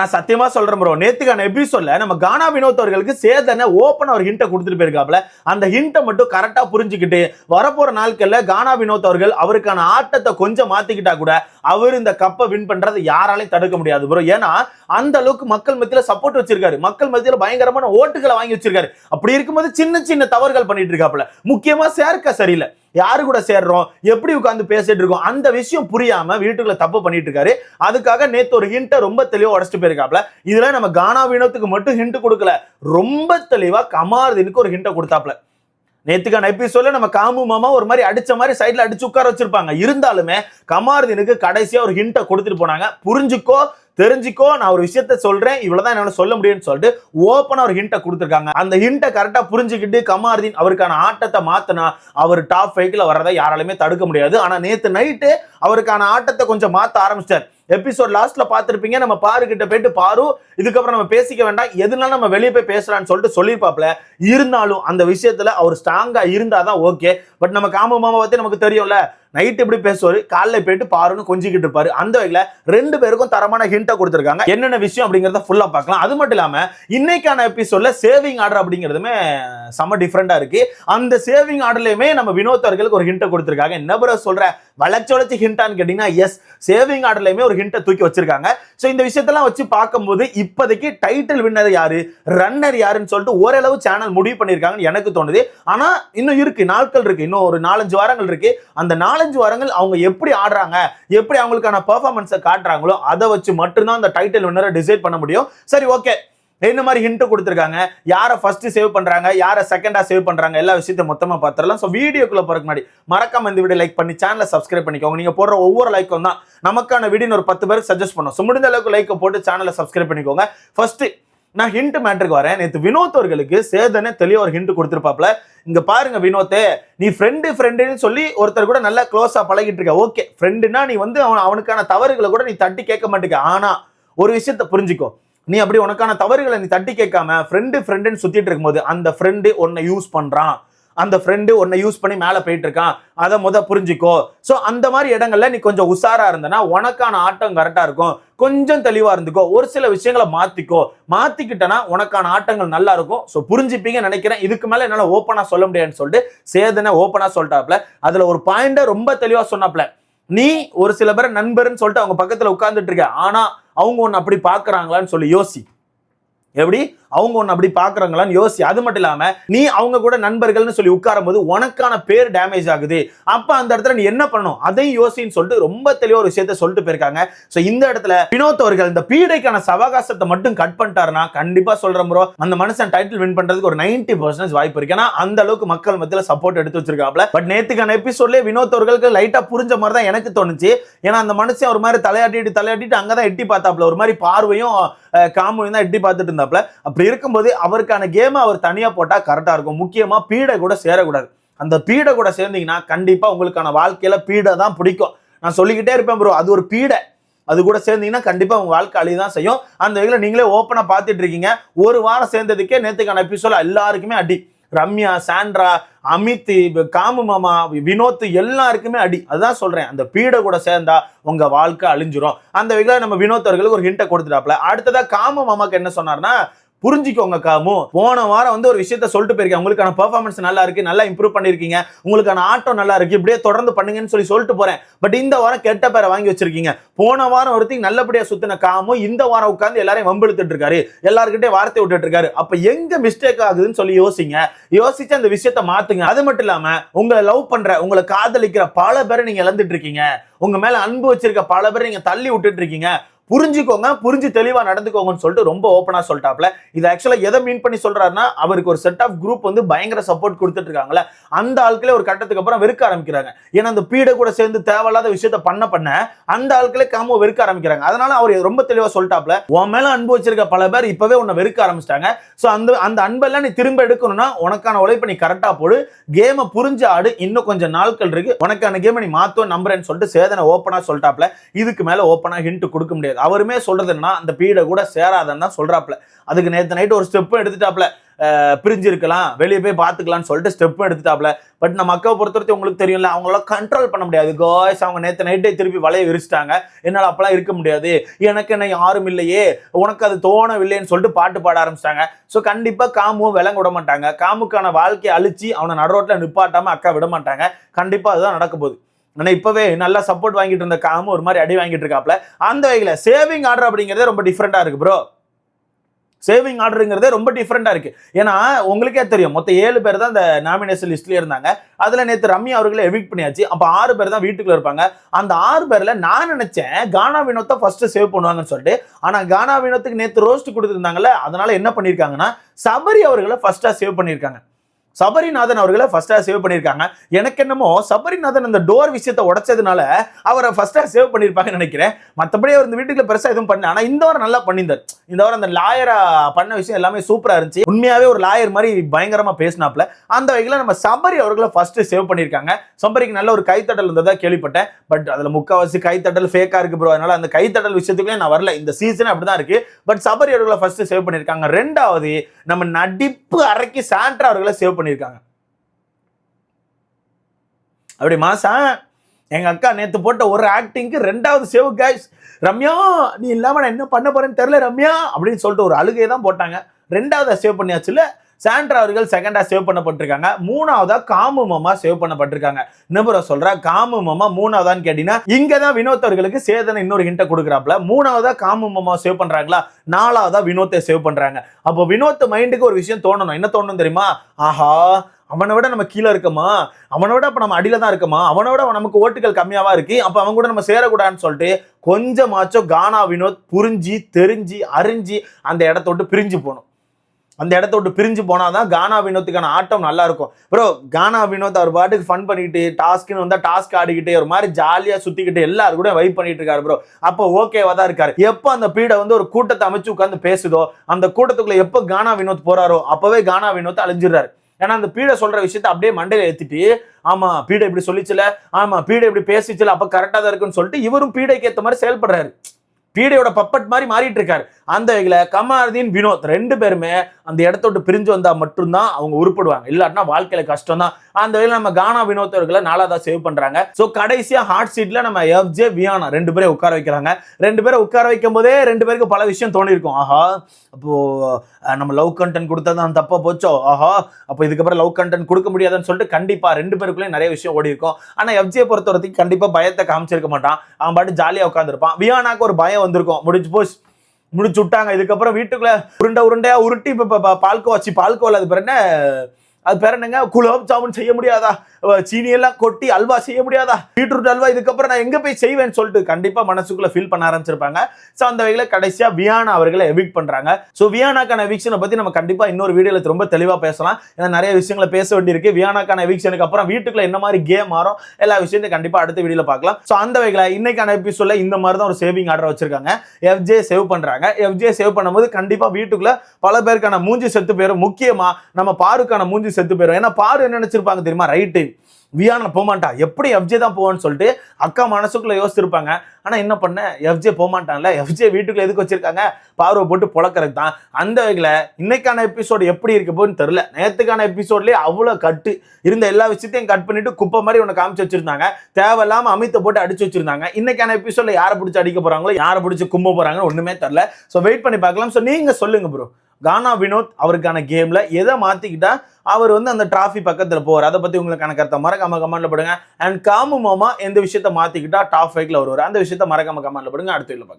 நான் சத்தியமா சொல்றேன் ப்ரோ நேத்துக்கான எபிசோட்ல நம்ம கானா வினோத் அவர்களுக்கு சேதனை ஓப்பன் அவர் ஹிண்ட்டை கொடுத்துட்டு போயிருக்காப்ல. அந்த ஹிண்ட்டை மட்டும் கரெக்டா புரிஞ்சுக்கிட்டு வரப்போற நாட்கள்ல கானா வினோத் அவர்கள் அவருக்கான ஆட்டத்தை கொஞ்சம் மாத்திக்கிட்டா கூட அவர் இந்த கப்பை வின் பண்றதை யாராலையும் தடுக்க முடியாது ப்ரோ ஏன்னா அந்த அளவுக்கு மக்கள் மத்தியில சப்போர்ட் வச்சிருக்காரு. மக்கள் மத்தியில பயங்கரமான ஓட்டுகளை வாங்கி வச்சிருக்காரு. அப்படி இருக்கும்போது சின்ன சின்ன தவறுகள் பண்ணிட்டு இருக்காப்ல. முக்கியமா சேர்க்க சரியில்லை. யாரு கூட சேர்றோம்? எப்படி உட்காந்து பேசிட்டு இருக்கோம்? அந்த விஷயம் புரியாம வீட்டுக்குள்ள தப்பு பண்ணிட்டு இருக்காரு. அதுக்காக நேத்து ஒரு ஹிண்ட்டை ரொம்ப தெளிவா உடச்சிட்டு போயிருக்காப்ல. இதுல நம்ம கானா வினோத்துக்கு மட்டும் ஹிண்ட் கொடுக்கல. ரொம்ப தெளிவா கமாருதீனுக்கு ஒரு ஹிண்ட்டை கொடுத்தாப்ல. நேத்துக்கான எபிசோட்ல நம்ம காமு மாமா ஒரு மாதிரி அடிச்ச மாதிரி சைட்ல அடிச்சு உட்கார வச்சிருப்பாங்க. இருந்தாலுமே கமாருதீனுக்கு கடைசியா ஒரு ஹிண்ட்டை கொடுத்துட்டு போனாங்க. புரிஞ்சுக்கோ தெரிஞ்சுக்கோ நான் ஒரு விஷயத்த சொல்றேன். இவ்வளவுதான் என்னால சொல்ல முடியும்னு சொல்லிட்டு ஓப்பனா ஒரு ஹிண்ட்டை கொடுத்துருக்காங்க. அந்த ஹிண்ட்டை கரெக்டா புரிஞ்சுக்கிட்டு கமாருதீன் அவருக்கான ஆட்டத்தை மாத்தினா அவர் டாப் ஃபைவ்ல வர்றதை யாராலுமே தடுக்க முடியாது. ஆனா நேத்து நைட்டு அவருக்கான ஆட்டத்தை கொஞ்சம் மாத்த ஆரம்பிச்சிட்டார். எபிசோட் லாஸ்ட்ல பார்த்துருப்பீங்க. நம்ம பாரு கிட்ட போயிட்டு பாரு. இதுக்கப்புறம் நம்ம பேசிக்க வேண்டாம். எதுனாலும் நம்ம வெளியே போய் பேசலாம்னு சொல்லிட்டு சொல்லியிருப்பாப்ல இருந்தாலும் அந்த விஷயத்துல அவர் ஸ்ட்ராங்கா இருந்தாதான் ஓகே பட் நம்ம காம மாமா பத்தி நமக்கு தெரியும்ல. நைட் எப்படி பேசுவாரு? காலைல போயிட்டு பாருன்னு கொஞ்சிக்கிட்டு இருப்பாரு. அந்த வகையில ரெண்டு பேருக்கும் தரமான ஹிண்ட்டை கொடுத்துருக்காங்க. என்னென்ன விஷயம் அப்படிங்கறத ஃபுல்லா பார்க்கலாம். அது மட்டும் இல்லாம இன்னைக்கான எபிசோட்ல சேவிங் ஆர்டர் அப்படிங்கிறதுமே செம்ம டிஃப்ரெண்டா இருக்கு. அந்த சேவிங் ஆர்டர்லயுமே நம்ம வினோத் அவர்களுக்கு ஒரு ஹிண்ட்டை கொடுத்துருக்காங்க. என்ன பிற சொல்ற? வளர்ச்சி வளர்ச்சி ஹிண்டான்னு கேட்டீங்கன்னா எஸ் சேவிங் ஆர்டர்லயுமே ஒரு ஹிண்ட்டை தூக்கி வச்சிருக்காங்க. ஸோ இந்த விஷயத்தெல்லாம் வச்சு பார்க்கும்போது இப்போதைக்கு டைட்டில் வின்னர் யாரு? ரன்னர் யாருன்னு சொல்லிட்டு ஓரளவு சேனல் முடிவு பண்ணியிருக்காங்கன்னு எனக்கு தோணுது. ஆனா இன்னும் இருக்கு. நாட்கள் இருக்கு. இன்னும் ஒரு நாலஞ்சு வாரங்கள் இருக்கு. அந்த நாலஞ்சு வாரங்கள் அவங்க எப்படி ஆடுறாங்க எப்படி அவங்களுக்கான பெர்ஃபார்மன்ஸை காட்டுறாங்களோ அதை வச்சு மட்டும்தான் அந்த டைட்டில் வின்னரை டிசைட் பண்ண முடியும். சரி ஓகே என்ன மாதிரி ஹிண்ட் கொடுத்துருக்காங்க? யாரை ஃபர்ஸ்ட் சேவ் பண்றாங்க? யாரை செகண்டா சேவ் பண்றாங்க? எல்லா விஷயத்தையும் மொத்தமா பார்த்துடலாம். ஸோ வீடியோக்குள்ள போறதுக்கு முன்னாடி மறக்காம இந்த வீடியோ லைக் பண்ணி சேனலை சப்ஸ்கிரைப் பண்ணிக்கோங்க. நீங்க போடுற ஒவ்வொரு லைக்கும் தான். நமக்கான வீடியோ ஒரு பத்து பேருக்கு சஜஸ்ட் பண்ணும். ஸோ முடிந்த அளவுக்கு லைக்கை போட்டு சேனலை சப்ஸ்கிரைப் பண்ணிக்கோங்க. ஃபர்ஸ்ட் நான் ஹிண்ட் மேட்ருக்கு வரேன். நேற்று வினோத் அவர்களுக்கு சேதனை தெளிவாக ஒரு ஹிண்ட் கொடுத்துருப்பாப்ல இங்க பாருங்க வினோத்தே நீ ஃப்ரெண்டு ஃப்ரெண்டுன்னு சொல்லி ஒருத்தர் கூட நல்லா க்ளோஸா பழகிட்டு இருக்க. ஓகே ஃப்ரெண்டுனா நீ வந்து அவன் அவனுக்கான தவறுகளை கூட நீ தட்டி கேட்க மாட்டேங்க ஆனா ஒரு விஷயத்த புரிஞ்சுக்கோ. நீ அப்படி உனக்கான தவறுகளை நீ தட்டி கேட்காம ஃப்ரெண்டு ஃப்ரெண்டுன்னு சுத்திட்டு இருக்கும்போது அந்த ஃப்ரெண்டு உன்னை யூஸ் பண்றான். அந்த ஃப்ரெண்டு உன்னை யூஸ் பண்ணி மேலே போயிட்டு இருக்கான். அதை முத புரிஞ்சுக்கோ. ஸோ அந்த மாதிரி இடங்கள்ல நீ கொஞ்சம் உஷாரா இருந்தனா உனக்கான ஆட்டம் கரெக்டாக இருக்கும். கொஞ்சம் தெளிவாக இருந்துக்கோ. ஒரு சில விஷயங்களை மாற்றிக்கோ மாற்றிக்கிட்டனா உனக்கான ஆட்டங்கள் நல்லா இருக்கும். ஸோ புரிஞ்சுப்பீங்கன்னு நினைக்கிறேன். இதுக்கு மேலே என்னால் ஓப்பனாக சொல்ல முடியாதுன்னு சொல்லிட்டு சேதனை ஓப்பனாக சொல்லிட்டாப்ல. அதில் ஒரு பாயிண்டை ரொம்ப தெளிவாக சொன்னாப்ல. நீ ஒரு சில பேர் நண்பர்னு சொல்லிட்டு அவங்க பக்கத்தில் உட்காந்துட்டு இருக்க. ஆனால் அவங்க ஒன்று அப்படி பார்க்குறாங்களான்னு சொல்லி யோசி. எப்படி? அவங்க ஒன்று அப்படி பார்க்குறாங்களான்னு யோசி அது மட்டும் இல்லாமல் நீ அவங்க கூட நண்பர்கள்னு சொல்லி உட்காரும் போது உனக்கான பேர் டேமேஜ் ஆகுது. அப்ப அந்த இடத்துல நீ என்ன பண்ணணும்? அதையும் யோசின்னு சொல்லிட்டு ரொம்ப தெளிவாக ஒரு விஷயத்த சொல்லிட்டு போயிருக்காங்க. ஸோ இந்த இடத்துல வினோத் அவர்கள் இந்த பீடைக்கான சவகாசத்தை மட்டும் கட் பண்ணிட்டாருன்னா கண்டிப்பா சொல்றேன் ப்ரோ அந்த மனுஷன் டைட்டில் வின் பண்றதுக்கு ஒரு நைன்டி பர்சன்டேஜ் வாய்ப்பு இருக்கு. ஏன்னா அந்த அளவுக்கு மக்கள் மத்தியில சப்போர்ட் எடுத்து வச்சிருக்காப்ல பட் நேற்றுக்கான எபிசோட்லேயே வினோத் அவர்களுக்கு லைட்டா புரிஞ்ச மாதிரி தான் எனக்கு தோணுச்சு. ஏன்னா அந்த மனுஷன் ஒரு மாதிரி தலையாட்டிட்டு தலையாட்டிட்டு அங்கதான் எட்டி பார்த்தாப்ல ஒரு மாதிரி பார்வையும் அஹ், காமையும் தான் எட்டி பார்த்துட்டு இருந்தாப்ல அப்படி இருக்கும்போது அவருக்கான கேமை அவர் தனியாக போட்டால் கரெக்டாக இருக்கும். முக்கியமாக பீடை கூட சேரக்கூடாது. அந்த பீடை கூட சேர்ந்தீங்கன்னா கண்டிப்பாக உங்களுக்கான வாழ்க்கையில் பீடை தான் பிடிக்கும். நான் சொல்லிக்கிட்டே இருப்பேன் ப்ரோ அது ஒரு பீடை. அது கூட சேர்ந்தீங்கன்னா கண்டிப்பாக உங்கள் வாழ்க்கை அழி தான் செய்யும். அந்த வகையில் நீங்களே ஓப்பனாக பார்த்துட்டு இருக்கீங்க. ஒரு வாரம் சேர்ந்ததுக்கே நேற்றுக்கான எபிசோட எல்லாருக்குமே அடி. ரம்யா சாண்ட்ரா அமித் காமு மாமா வினோத் எல்லாருக்குமே அடி. அதுதான் சொல்றேன். அந்த பீடை கூட சேர்ந்தா உங்க வாழ்க்கை அழிஞ்சிரும். அந்த வகையில் நம்ம வினோத் அவர்களுக்கு ஒரு ஹிண்ட்டை கொடுத்துட்டாப்ல அடுத்ததா காமு மாமாக்கு என்ன சொன்னார்னா புரிஞ்சுக்கோங்க காமு. போன வாரம் வந்து ஒரு விஷயத்த சொல்லிட்டு போயிருக்கேன். உங்களுக்கான பெர்ஃபார்மன்ஸ் நல்லா இருக்கு நல்லா இம்ப்ரூவ் பண்ணிருக்கீங்க. உங்களுக்கான ஆட்டம் நல்லா இருக்கு இப்படியே தொடர்ந்து பண்ணுங்கன்னு சொல்லி சொல்லிட்டு போறேன். பட் இந்த வாரம் கெட்ட பேரை வாங்கி வச்சிருக்கீங்க. போன வாரம் ஒருத்தையும் நல்லபடியா சுத்தின காமு இந்த வாரம் உட்காந்து எல்லாரையும் வம்பெடுத்துட்டு இருக்காரு. எல்லாருக்கிட்டே வார்த்தை விட்டுட்டு இருக்காரு. அப்ப எங்க மிஸ்டேக் ஆகுதுன்னு சொல்லி யோசிங்க. யோசிச்சு அந்த விஷயத்த மாத்துங்க. அது மட்டும் இல்லாம உங்களை லவ் பண்ற உங்களை காதலிக்கிற பல பேரை நீங்க இழந்துட்டு இருக்கீங்க. உங்க மேல அன்பு வச்சிருக்க பல பேரை நீங்க தள்ளி விட்டுட்டு இருக்கீங்க. புரிஞ்சுக்கோங்க புரிஞ்சு தெளிவாக நடந்துக்கோங்கன்னு சொல்லிட்டு ரொம்ப ஓப்பனா சொல்லிட்டாப்ல இது ஆக்சுவலா எதை மீன் பண்ணி சொல்றாருன்னா அவருக்கு ஒரு செட் ஆஃப் குரூப் வந்து பயங்கர சப்போர்ட் கொடுத்துட்டு இருக்காங்களே அந்த ஆட்களே ஒரு கட்டத்துக்கு அப்புறம் வெறுக்க ஆரம்பிக்கிறாங்க. ஏன்னா அந்த பீடை கூட சேர்ந்து தேவையில்லாத விஷயத்த பண்ண பண்ண அந்த ஆட்களே காமோ வெறுக்க ஆரம்பிக்கிறாங்க. அதனால அவர் ரொம்ப தெளிவா சொல்லிட்டாப்ல உன் மேல அன்பு வச்சிருக்க பல பேர் இப்பவே உன்னை வெறுக்க ஆரம்பிச்சிட்டாங்க. ஸோ அந்த அந்த அன்பெல்லாம் நீ திரும்ப எடுக்கணும்னா உனக்கான உழைப்பு நீ கரெக்டா போடு. கேமை புரிஞ்சு ஆடு. இன்னும் கொஞ்சம் நாட்கள் இருக்கு. உனக்கான கேமை நீ மாத்துவ நம்புறேன்னு சொல்லிட்டு சேதனை ஓப்பனா சொல்லிட்டாப்ல இதுக்கு மேலே ஓப்பனா ஹிண்ட் கொடுக்க முடியாது. அவருமே சொல்றது என்னன்னா அந்த பீடை கூட சேராதன்னு தான் சொல்றாப்ல அதுக்கு நேற்று நைட்டு ஒரு ஸ்டெப்பும் எடுத்துட்டாப்ல பிரிஞ்சிருக்கலாம் வெளியே போய் பார்த்துக்கலாம்னு சொல்லிட்டு ஸ்டெப்பும் எடுத்துட்டாப்ல பட் நம்ம அக்காவை பொறுத்தவரைக்கும் உங்களுக்கு தெரியும்ல அவங்களால கண்ட்ரோல் பண்ண முடியாது. காய்ஸ் அவங்க நேற்று நைட்டே திருப்பி வலையை விரிச்சிட்டாங்க. என்னால் அப்பெல்லாம் இருக்க முடியாது. எனக்கு என்ன யாரும் இல்லையே. உனக்கு அது தோணவில்லைன்னு சொல்லிட்டு பாட்டு பாட ஆரம்பிச்சிட்டாங்க. ஸோ கண்டிப்பாக காமும் விலங்க விட மாட்டாங்க. காமுக்கான வாழ்க்கையை அழிச்சு அவனை நடுரோட்டில் நிப்பாட்டாம அக்கா விட மாட்டாங்க. கண்டிப்பாக அதுதான் நடக்க போகுது. ஆனால் இப்போவே நல்லா சப்போர்ட் வாங்கிட்டு இருந்த காமு ஒரு மாதிரி அடி வாங்கிட்டு இருக்காப்ல. அந்த வகையில் சேவிங் ஆர்டர் அப்படிங்கிறதே ரொம்ப டிஃப்ரெண்ட்டாக இருக்குது ப்ரோ சேவிங் ஆர்டருங்கிறதே ரொம்ப டிஃப்ரெண்டாக இருக்குது ஏன்னா உங்களுக்கே தெரியும் மொத்தம் ஏழு பேர் தான் இந்த நாமினேஷன் லிஸ்ட்லேயே இருந்தாங்க. அதில் நேற்று ரம்யா அவர்களை எவிக்ட் பண்ணியாச்சு. அப்போ ஆறு பேர் தான் வீட்டுக்குள்ளே இருப்பாங்க. அந்த ஆறு பேரில் நான் நினச்சேன் கானா வினோத்தை ஃபஸ்ட்டு சேவ் பண்ணுவாங்கன்னு சொல்லிட்டு. ஆனால் கானா வினோத்துக்கு நேற்று ரோஸ்ட் கொடுத்துருந்தாங்கல்ல அதனால் என்ன பண்ணியிருக்காங்கன்னா சபரி அவர்களை ஃபஸ்ட்டாக சேவ் பண்ணியிருக்காங்க சபரிநாதன் அவர்களை ஃபர்ஸ்டா சேவ் பண்ணியிருக்காங்க. எனக்கு என்னமோ சபரிநாதன் அந்த டோர் விஷயத்தை உடைச்சதுனால அவரை ஃபர்ஸ்டா சேவ் பண்ணியிருப்பாங்கன்னு நினைக்கிறேன். மற்றபடி அவர் இந்த வீட்டுக்குள்ள பெருசாக எதுவும் பண்ணல. ஆனால் இந்த வாரம் நல்லா பண்ணியிருந்தார். இந்த வாரம் அந்த லாயரா பண்ண விஷயம் எல்லாமே சூப்பராக இருந்துச்சு. உண்மையாவே ஒரு லாயர் மாதிரி பயங்கரமா பேசினாப்ல அந்த வகையில் நம்ம சபரி அவர்களை ஃபர்ஸ்ட் சேவ் பண்ணியிருக்காங்க. சபரிக்கு நல்ல ஒரு கைத்தட்டல் இருந்ததா கேள்விப்பட்டேன். பட் அதுல முக்காவாசி கைத்தட்டல் ஃபேக்காக இருக்கு ப்ரோ அதனால அந்த கைத்தட்டல் விஷயத்துக்குள்ளே நான் வரல. இந்த சீசன் அப்படிதான் இருக்கு. பட் சபரி அவர்களை ஃபர்ஸ்ட் சேவ் பண்ணியிருக்காங்க. ரெண்டாவது நம்ம நடிப்பு அறைக்கு சாண்ட்ரா அவர்களை சேவ் பண்ணியிருக்காங்க. அப்படி மாசா எங்க அக்கா நேத்து போட்ட ஒரு ஆக்டிங்க்கு ரெண்டாவது சேவ் கைஸ் ரம்யா நீ இல்லாம நான் என்ன பண்ண போறேன்னு தெரியல ரம்யா அப்படின்னு சொல்லிட்டு ஒரு அழுகையை தான் போட்டாங்க. ரெண்டாவது சேவ் பண்ணியாச்சுல சாண்ட்ரா அவர்கள் செகண்டா சேவ் பண்ணப்பட்டிருக்காங்க. மூணாவதா காமு மாமா சேவ் பண்ணப்பட்டிருக்காங்க. நிபுரம் சொல்ற காமு மாமா மூணாவதான்னு கேட்டீங்கன்னா இங்க தான் வினோத் அவர்களுக்கு சேதனை இன்னொரு ஹிண்ட கொடுக்குறாப்ல மூணாவதா காமு மாமா சேவ் பண்றாங்களா? நாலாவதா வினோத்தை சேவ் பண்றாங்க. அப்போ வினோத் மைண்டுக்கு ஒரு விஷயம் தோணணும். என்ன தோணணும் தெரியுமா? ஆஹா அவனை விட நம்ம கீழே இருக்கமா? அவனை விட அப்போ நம்ம அடியில தான் இருக்கமா? அவனை விட நமக்கு ஓட்டுகள் கம்மியாவா இருக்கு? அப்போ அவன் கூட நம்ம சேரக்கூடாதுன்னு சொல்லிட்டு கொஞ்சமாச்சும் கானா வினோத் புரிஞ்சு தெரிஞ்சு அறிஞ்சு அந்த இடத்த விட்டு பிரிஞ்சு போகணும். அந்த இடத்த விட்டு பிரிஞ்சு போனாதான் கானா வினோத்துக்கான ஆட்டம் நல்லா இருக்கும் ப்ரோ கானா வினோத் அவர் பாட்டுக்கு ஃபன் பண்ணிக்கிட்டு டாஸ்க்னு வந்தா டாஸ்க் ஆடிக்கிட்டு ஒரு மாதிரி ஜாலியா சுத்திக்கிட்டு எல்லாரும் கூட வைப் பண்ணிட்டு இருக்காரு ப்ரோ அப்போ ஓகேவா தான் இருக்காரு. எப்போ அந்த பீடை வந்து ஒரு கூட்டத்தை அமைச்சு உட்காந்து பேசுதோ அந்த கூட்டத்துக்குள்ள எப்போ கானா வினோத் போறாரோ அப்பவே கானா வினோத் அழிஞ்சிடுறாரு. ஏன்னா அந்த பீடை சொல்ற விஷயத்த அப்படியே மண்டையில ஏத்திட்டு ஆமா பீடை இப்படி சொல்லிச்சுல ஆமா பீடை இப்படி பேசிச்சுல அப்ப கரெக்டா தான் இருக்குன்னு சொல்லிட்டு இவரும் பீடைக்கு ஏத்த மாதிரி செயல்படுறாரு. பீடையோட பப்பட் மாதிரி மாறிட்டு இருக்காரு அந்த வகையில் கமாருதீன் வினோத் ரெண்டு பேருமே அந்த இடத்த விட்டு பிரிஞ்சு வந்தா மட்டும்தான் அவங்க உருப்படுவாங்க. இல்லாட்டினா வாழ்க்கையில கஷ்டம் தான் அந்த வகையில் நம்ம கானா வினோத் அவர்களை நாலாவதா சேவ் பண்றாங்க. சோ கடைசியா ஹாட் சீட்ல நம்ம எஃப்ஜே வியானா ரெண்டு பேரையும் உட்கார வைக்கிறாங்க. ரெண்டு பேரை உட்கார வைக்கும் போதே ரெண்டு பேருக்கு பல விஷயம் தோணிருக்கும் ஆஹா அப்போ நம்ம லவ் கண்டென்ட் கொடுத்தது அந்த தப்பா போச்சோ? ஆஹா அப்போ இதுக்கப்புறம் லவ் கண்டென்ட் கொடுக்க முடியாதுன்னு சொல்லிட்டு கண்டிப்பா ரெண்டு பேருக்குள்ளேயும் நிறைய விஷயம் ஓடி இருக்கும் ஆனா எஃப்ஜே பொறுத்த வரைக்கும் கண்டிப்பா பயத்தை காமிச்சிருக்க மாட்டான். அவன் பாட்டு ஜாலியா உட்காந்துருப்பான் வியானாக்கு ஒரு பயம் வந்திருக்கும். முடிஞ்சு போச்சு. முடிச்சு விட்டாங்க. இதுக்கப்புறம் வீட்டுக்குள்ள உருண்டை உருண்டையா உருட்டி இப்போ பால்கோ வச்சு பால்கோ அது பேர் என்ன? அது பேர் என்னங்க? குலோப் ஜாமுன் செய்ய முடியாதா? சீனியெல்லாம் சீனி எல்லாம் கொட்டி அல்வா செய்ய முடியாதா? பீட்ரூட் அல்வா இதுக்கப்புறம் நான் எங்க போய் செய்வேன்னு சொல்லிட்டு கண்டிப்பா மனசுக்குள்ள ஃபீல் பண்ண ஆரம்பிச்சிருப்பாங்க. ஸோ அந்த வகையில கடைசியா வியானா அவர்களை எவிக் பண்றாங்க. ஸோ வியானாக்கான எவிக்ஷனை பத்தி நம்ம கண்டிப்பா இன்னொரு வீடியோல ரொம்ப தெளிவா பேசலாம். ஏன்னா நிறைய விஷயங்களை பேச வேண்டியிருக்கு. வியானாக்கான எவிக்ஷனுக்கு அப்புறம் வீட்டுக்குள்ள என்ன மாதிரி கேம் மாறும் எல்லா விஷயத்தையும் கண்டிப்பா அடுத்த வீடியோல பார்க்கலாம். ஸோ அந்த வகையில இன்னைக்கான எபிசோட்ல இந்த மாதிரி தான் ஒரு சேவிங் ஆர்டர் வச்சிருக்காங்க. எஃப்ஜே சேவ் பண்றாங்க. எஃப்ஜே சேவ் பண்ணும்போது கண்டிப்பா வீட்டுக்குள்ள பல பேருக்கான மூஞ்சி செத்து போயிடும் முக்கியமா நம்ம பாருக்கான மூஞ்சி செத்து போயிடும் ஏன்னா பாரு என்ன நினைச்சிருப்பாங்க தெரியுமா? ரைட்டு வியானா போகமாட்டா எப்படி எஃப்ஜே தான் போவான்னு சொல்லிட்டு அக்கா மனசுக்குள்ளே யோசிச்சிருப்பாங்க. ஆனா என்ன பண்ண? எஃப்ஜே போகமாட்டான்ல எஃப்ஜே வீட்டுக்குள்ளே எதுக்கு வச்சிருக்காங்க? பார்வை போட்டு புழக்கிறது தான். அந்த வகையில் இன்னைக்கான எபிசோடு எப்படி இருக்க போகுதுன்னு தெரில நேற்றுக்கான எபிசோட்லேயே அவ்வளோ கட்டு இருந்த எல்லா விஷயத்தையும் கட் பண்ணிட்டு குப்பை மாதிரி உன்னை காமிச்சு வச்சிருந்தாங்க. தேவையில்லாமல் அமித்தை போட்டு அடிச்சு வச்சிருந்தாங்க. இன்னைக்கான எபிசோட்ல யாரை பிடிச்சி அடிக்க போறாங்களோ யாரை பிடிச்சி கும்ப போகிறாங்களோ ஒன்றுமே தெரியல. ஸோ வெயிட் பண்ணி பார்க்கலாம். ஸோ நீங்க சொல்லுங்க ப்ரோ கானா வினோத் அவருக்கான கேமில் எதை மாற்றிக்கிட்டா அவர் வந்து அந்த டிராஃபி பக்கத்தில் போவார். அதை பற்றி உங்களுக்கு கணக்கருத்த மறக்காம கமெண்ட்ல போடுங்க. அண்ட் காமு மாமா எந்த விஷயத்த மாற்றிக்கிட்டா டாப் ஃபைவ்ல வருவார். அந்த விஷயத்த மறக்காம கமெண்ட்ல போடுங்க. அடுத்த பார்க்கலாம்.